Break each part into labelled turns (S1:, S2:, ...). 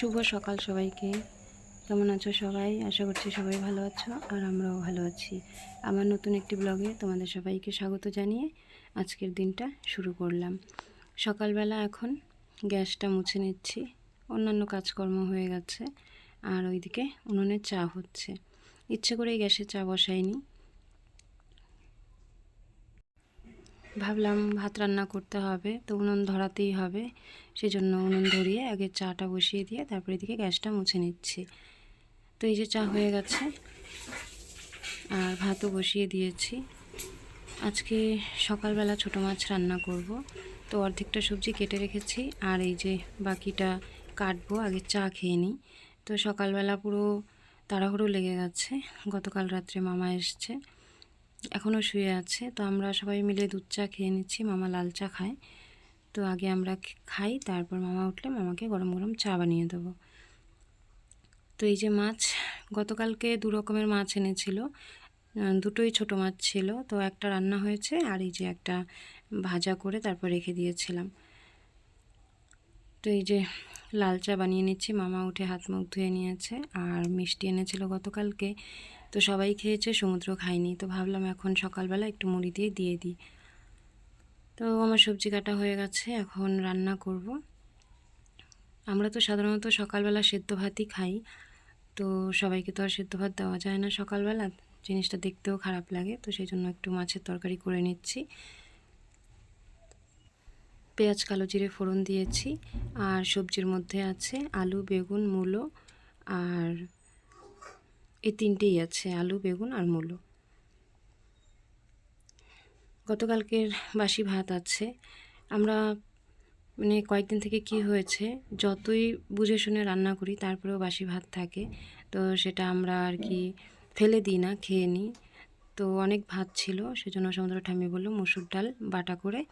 S1: শুভ সকাল সবাইকে। কেমন আছো সবাই? আশা করছি সবাই ভালো আছো আর আমরাও ভালো আছি। আমার নতুন একটি ব্লগে তোমাদের সবাইকে স্বাগত জানিয়ে আজকের দিনটা শুরু করলাম। সকালবেলা এখন গ্যাসটা মুছে নিচ্ছি। অন্যান্য কাজকর্ম হয়ে গেছে আর ওইদিকে উনুনে চা হচ্ছে। ইচ্ছে করেই গ্যাসে চা বসাইনি। ভাবলাম ভাত রান্না করতে হবে, তো উনুন ধরাতেই হবে। সেজন্য উনুন ধরিয়ে আগে চাটা বসিয়ে দিয়ে তারপরে এদিকে গ্যাসটা মুছে নিচ্ছি। তো এই যে চা হয়ে গেছে, আর ভাতও বসিয়ে দিয়েছি। আজকে সকালবেলা ছোটো মাছ রান্না করব, তো অর্ধেকটা সবজি কেটে রেখেছি, আর এই যে বাকিটা কাটবো, আগে চা খেয়ে নিই। তো সকালবেলা পুরো তাড়াহুড়ো লেগে গেছে, গতকাল রাত্রে মামা এসছে। এখনও শুয়ে আছে। তো আমরা সবাই মিলে দুধ চা খেয়ে নিচ্ছি। মামা লাল চা খায়। তো আগে আমরা খাই, তারপর মামা উঠলে মামাকে গরম গরম চা বানিয়ে দেবো। তো এই যে মাছ, গতকালকে দু রকমের মাছ এনেছিল। দুটোই ছোট মাছ ছিল। তো একটা রান্না হয়েছে আর এই যে একটা ভাজা করে তারপর রেখে দিয়েছিলাম। তো এই যে লাল চা বানিয়ে নিচ্ছি। মামা উঠে হাত মুখ ধুয়ে নিয়েছে। আর মিষ্টি এনেছিল গতকালকে। তো সবাই খেয়েছে, সমুদ্র খায়নি। তো ভাবলাম এখন সকালবেলা একটু মুড়ি দিয়ে দিয়ে দিই। তো আমার সবজি কাটা হয়ে গেছে, এখন রান্না করব। আমরা তো সাধারণত সকালবেলা সেদ্ধ ভাতই খাই। তো সবাইকে তো আর সেদ্ধ ভাত দেওয়া যায় না সকালবেলা। জিনিসটা দেখতেও খারাপ লাগে, তো সেই জন্য একটু মাছের তরকারি করে নিচ্ছি। পেঁয়াজ, কালো জিরে ফোড়ন দিয়েছি। আর সবজির মধ্যে আছে আলু, বেগুন, মূলো আর এই তিনটেই আছে, আলু, বেগুন আর মূলো। গতকালকের বাসি ভাত আছে। আমরা মানে কয়েকদিন থেকে কি হয়েছে, যতই বুঝে শুনে রান্না করি, তারপরেও বাসি ভাত থাকে। তো সেটা আমরা আর কি ফেলে দিই না, খেয়ে নিই। তো অনেক ভাত ছিল, সেজন্য সমুদ্র ঠাম্মি বলল, মুসুর ডাল, বাটা করে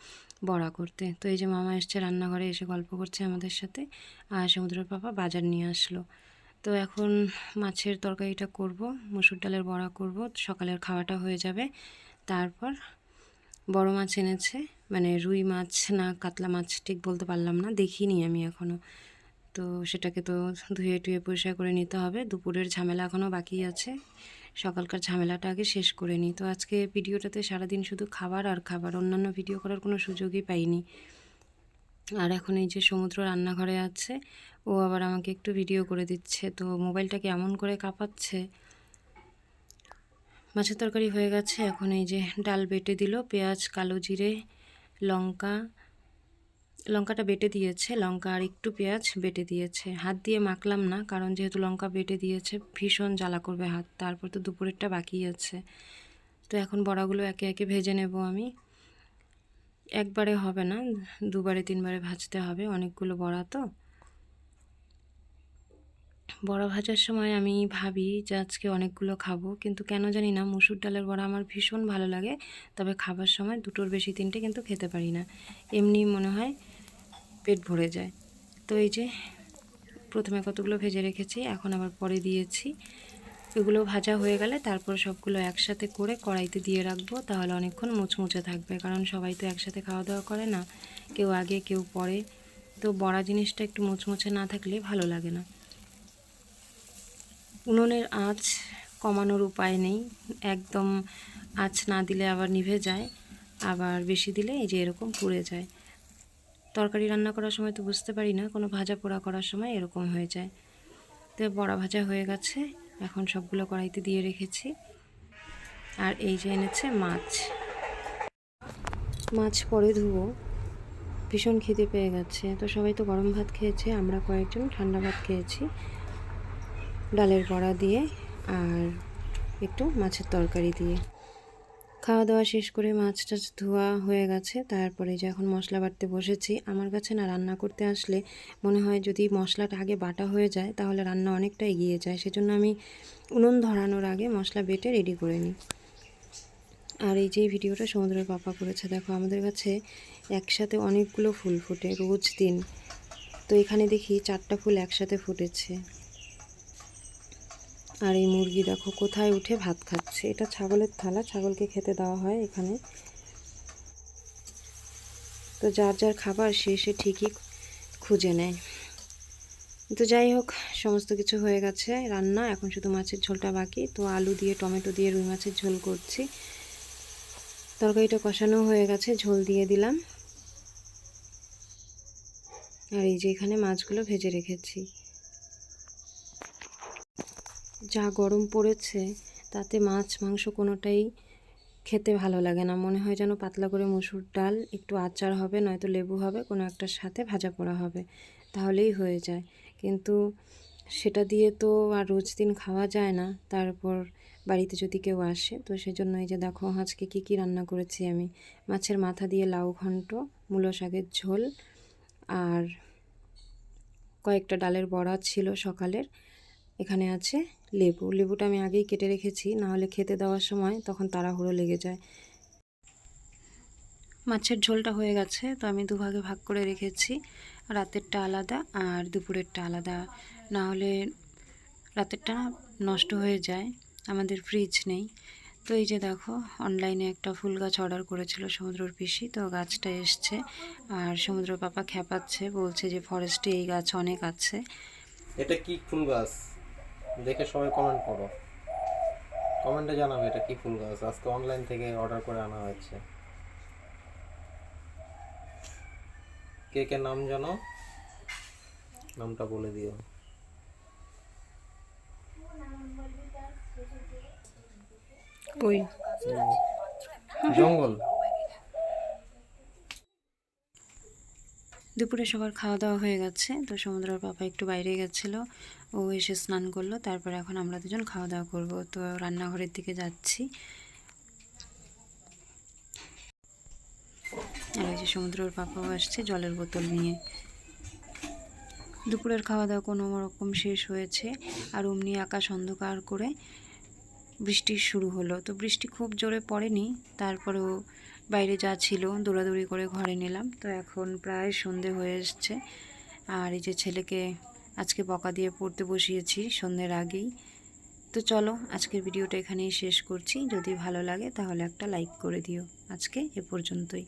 S1: বড়া করতে। তো এই যে মামা এসছে রান্নাঘরে, এসে গল্প করছে আমাদের সাথে। আর সমুদ্রের পাপা বাজার নিয়ে আসলো। তো এখন মাছের তরকারিটা করব, মুসুর ডালের বড়া করব, সকালের খাওয়াটা হয়ে যাবে। তারপর বড় মাছ এনেছে মানে রুই মাছ না কাতলা মাছ ঠিক বলতে পারলাম না, দেখিনি আমি এখনও তো সেটাকে তো ধুয়ে টুয়ে পরিষ্কার করে নিতে হবে, দুপুরের ঝামেলা এখনও বাকি আছে। সকালকার ঝামেলাটা আগে শেষ করে নিই। তো আজকে ভিডিওটাতে সারাদিন শুধু খাবার আর খাবার, অন্যান্য ভিডিও করার কোনো সুযোগই পাইনি। আর এখন এই যে সমুদ্র রান্নাঘরে আছে, ও আবার আমাকে একটু ভিডিও করে দিচ্ছে। তো মোবাইলটাকে এমন করে কাঁপাচ্ছে। মাছের তরকারি হয়ে গেছে। এখন এই যে ডাল বেটে দিল, পেঁয়াজ, কালো জিরে, লঙ্কা। লঙ্কাটা বেটে দিয়েছে। লঙ্কা আর একটু পেঁয়াজ বেটে দিয়েছে। হাত দিয়ে মাখলাম না, কারণ যেহেতু লঙ্কা বেটে দিয়েছে, ভীষণ জ্বালা করবে হাত। তারপর তো দুপুরেরটা বাকি আছে। তো এখন বড়াগুলো একে একে ভেজে নেব আমি। একবারে হবে না, দুবারে, তিনবারে ভাজতে হবে। অনেকগুলো বড়া তো। বড়া ভাজার সময় আমি ভাবি যে আজকে অনেকগুলো খাব, কিন্তু কেন জানি না, মুসুর ডালের বড়া আমার ভীষণ ভালো লাগে। তবে খাবার সময় দুটোর বেশি তিনটে কিন্তু খেতে পারি না। এমনি মনে হয় পেট ভরে যায়। তো এই যে, প্রথমে কতগুলো ভেজে রেখেছি, এখন আবার পরে দিয়েছি। এগুলো ভাজা হয়ে গেলে তারপর সবগুলো একসাথে করে কড়াইতে দিয়ে রাখব। তাহলে অনেকক্ষণ মুচমুচে থাকবে, কারণ সবাই তো একসাথে খাওয়া দাওয়া করে না, কেউ আগে, কেউ পরে। তো বড়া জিনিসটা একটু মুচমুচে না থাকলে ভালো লাগে না। উনুনের আঁচ কমানোর উপায় নেই। একদম আঁচ না দিলে আবার নিভে যায়, আবার বেশি দিলে এই যে এরকম পুড়ে যায়। তরকারি রান্না করার সময় তো বুঝতে পারি না, কোনো ভাজা পোড়া করার সময় এরকম হয়ে যায়। তো বড়া ভাজা হয়ে গেছে। এখন সবগুলো কড়াইতে দিয়ে রেখেছি। আর এই যে এনেছে মাছ। মাছ পরে ধুবো। ভীষণ খিদে পেয়ে গেছে। তো সবাই তো গরম ভাত খেয়েছে, আমরা কয়েকজন ঠান্ডা ভাত খেয়েছি। ডালের বড়া দিয়ে আর একটু মাছের তরকারি দিয়ে। খাওয়া দাওয়া শেষ করে মাছ টাছ ধোয়া হয়ে গেছে। তারপরে যে এখন মশলা বাটতে বসেছি, আমার কাছে না রান্না করতে আসলে মনে হয় যদি মশলাটা আগে বাটা হয়ে যায়, তাহলে রান্না অনেকটা এগিয়ে যায়। সেজন্য আমি উনুন ধরানোর আগে মশলা বেটে রেডি করে নিই। আর এই যে ভিডিওটা সমুদ্রের পাপা করেছে, দেখো আমাদের কাছে একসাথে অনেকগুলো ফুল ফোটে, রোজ দিন। তো এখানে দেখি চারটা ফুল একসাথে ফুটেছে। আর এই মুরগি দেখো কোথায় উঠে ভাত খাচ্ছে। এটা ছাগলের থালা, ছাগলকে খেতে দেওয়া হয় এখানে। তো যার যার খাবার সে সে ঠিকই খুঁজে নেয়। তো যাই হোক, সমস্ত কিছু হয়ে গেছে রান্না। এখন শুধু মাছের ঝোলটা বাকি। তো আলু দিয়ে, টমেটো দিয়ে রুই মাছের ঝোল করছি। তরকারিটা কষানো হয়ে গেছে, ঝোল দিয়ে দিলাম। আর এই যে এখানে মাছগুলো ভেজে রেখেছি। যা গরম পড়েছে, তাতে মাছ, মাংস কোনোটাই খেতে ভালো লাগে না। মনে হয় যেন পাতলা করে মসুর ডাল, একটু আচার হবে, নয়তো লেবু হবে, কোনো একটার সাথে ভাজা পোড়া হবে, তাহলেই হয়ে যায়। কিন্তু সেটা দিয়ে তো আর রোজ দিন খাওয়া যায় না। তারপর বাড়িতে যদি কেউ আসে, তো সেজন্য এই যে দেখো, আজকে কী কী রান্না করেছি আমি। মাছের মাথা দিয়ে লাউ ঘন্ট, মূলো শাকের ঝোল আর কয়েকটা ডালের বড়া ছিল সকালের। এখানে আছে লেবু। লেবুটা আমি আগেই কেটে রেখেছি না হলে খেতে দেওয়ার সময় তখন তাড়াহুড়ো লেগে যায়। মাছের ঝোলটা হয়ে গেছে, তো আমি দুভাগে ভাগ করে রেখেছি। রাতেরটা আলাদা আর দুপুরেরটা আলাদা। না হলে রাতেরটা নষ্ট হয়ে যায়, আমাদের ফ্রিজ নেই। তো এই যে দেখো অনলাইনে একটা ফুল গাছ অর্ডার করেছিল সমুদ্রর পিসি, তো গাছটা এসছে। আর সমুদ্র পাপা খেপাচ্ছে বলছে যে ফরেস্টে এই গাছ অনেক আছে।
S2: এটা কি ফুল গাছ? দেখে সবাই কমেন্ট করো। কমেন্টে জানাবে এটা কি ফুল গাছ। আজকে অনলাইন থেকে অর্ডার করে আনা হয়েছে। কে কে নাম জানো? নামটা বলে দিও। জঙ্গল।
S1: দুপুরে সবার খাওয়া দাওয়া হয়ে গেছে। তো সমুদ্রের পাপা একটু বাইরে গেছিল। ও এসে স্নান করল। তারপর এখন আমরা দুজন খাওয়া দাওয়া করব। তো রান্নাঘরের দিকে যাচ্ছি। আর এই যে সমুদ্রের পাপাও আসছে জলের বোতল নিয়ে। দুপুরের খাওয়া দাওয়া কোনো রকম শেষ হয়েছে। আর অমনি আকাশ অন্ধকার করে বৃষ্টি শুরু হলো। তো বৃষ্টি খুব জোরে পড়েনি। তারপরেও বাইরে যা ছিল দৌড়াদৌড়ি করে ঘরে নিলাম। তো এখন প্রায় সন্ধে হয়ে এসছে। আর এই যে ছেলেকে আজকে বকা দিয়ে পড়তে বসিয়েছি সন্ধ্যের আগেই। তো চলো, আজকের ভিডিওটা এখানেই শেষ করছি। যদি ভালো লাগে তাহলে একটা লাইক করে দিও। আজকে এ পর্যন্তই।